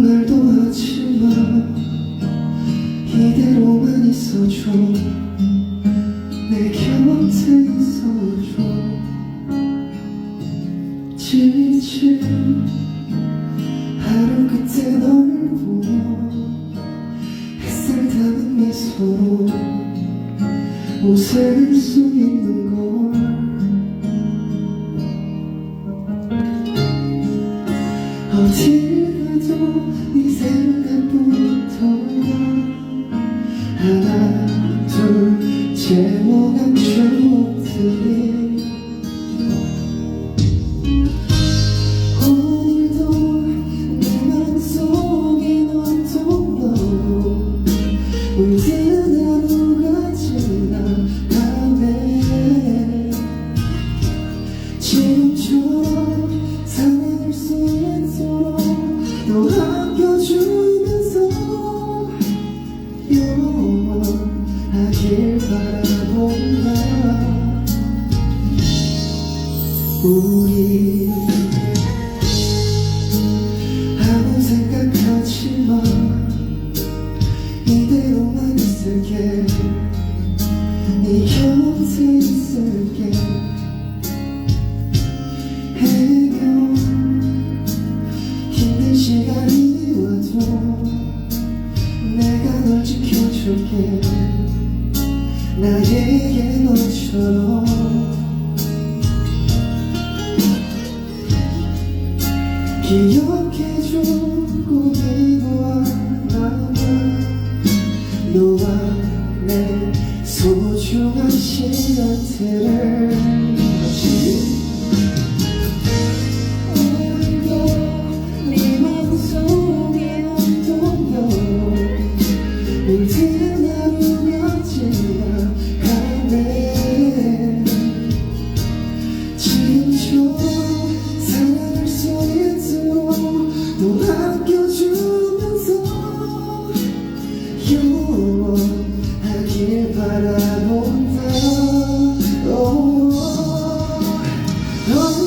말도 하지 마 이대로만 있어줘. 내 곁에 있어줘. 지친 하루 끝에 널 보며 햇살 담은 미소로 웃을 수 있을게. 네 곁에 있을게 해면 힘든 시간이 와도 내가 널 지켜줄게. 나에게 너처럼. 기억해줘. 꿈이고 하나만 너와 내 소중한 시간들을 영원하길 바라본다. 오, 언제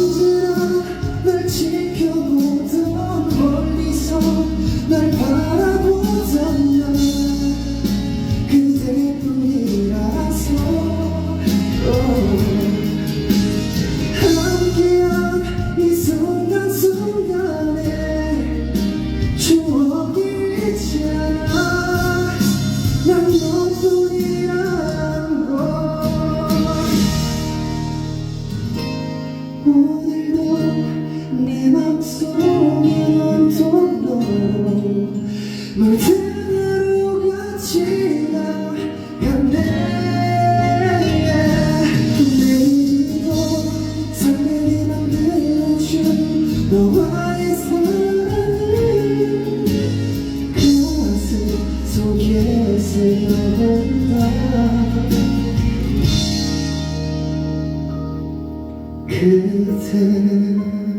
오늘도 내 맘속에 온통 너로 日子。